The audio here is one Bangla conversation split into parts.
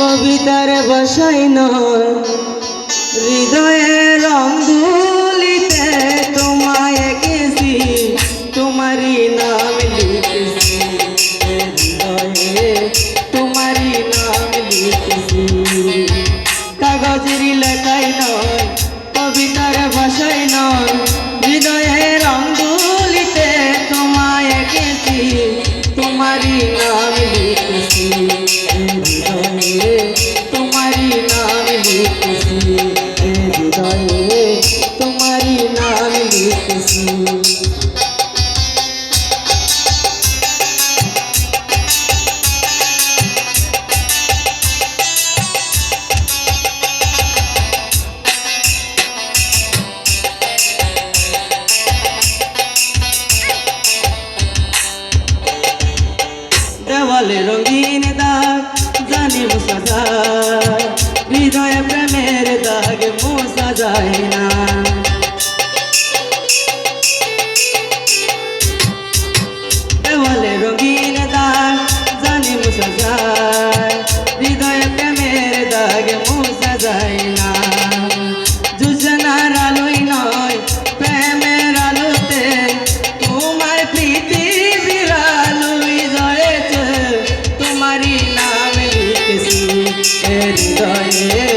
কবিতার বাসাই নয়, হৃদয়ে রং দুলিতে তোমায় এঁকেছি, তোমারই নাম লিখেছি, হৃদয়ে তোমারই নাম লিখেছি। কাগজের লেখাই নয়, কবিতার ভাষাই নয়, হৃদয়ে রং দুলিতে তোমায় এঁকেছি, তোমারই নাম লিখেছি। তোমারই নাম লিখেছি। দেওয়ালে রঙিন দাগ জানি মুসা যায় হৃদয়ে দাগ মোসা যায় না। দেওয়ালে রঙিন দাগ জানি যায়। হৃদয়ে প্রেমের যায় না। যোজনার আলোই নয় প্রেমের আলোতে। তোমার তোমারই নাম লিখেছি। হৃদয়ে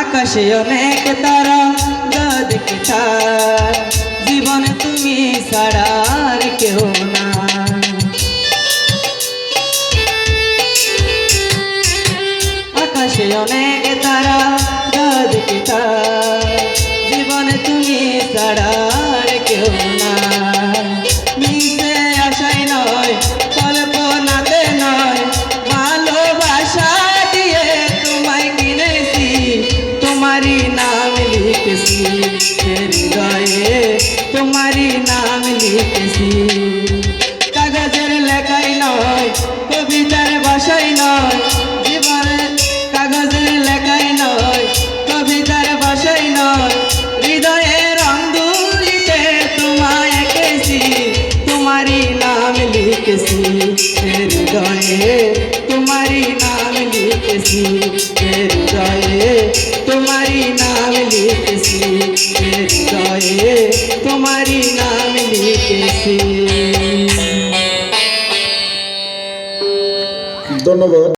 আকাশে অনেক তারা দেখি তার জীবনে তুমি ছাড়া। আকাশে অনেক তারা দেখি তার জীবনে তুমি ছাড়া কেউ না মিশে আশাই নয়, কল্পনাতে নয়। ভালোবাসা দিয়ে তোমায় কিনেছি, তোমারই নাম লিখেছি। হৃদয়ে নাম লিখেছি। হৃদয়ে তোমারই নাম লিখেছি হৃদয়ে তোমারই নাম লিখেছি হৃদয়ে তোমারই নাম লিখেছি ধন্যবাদ।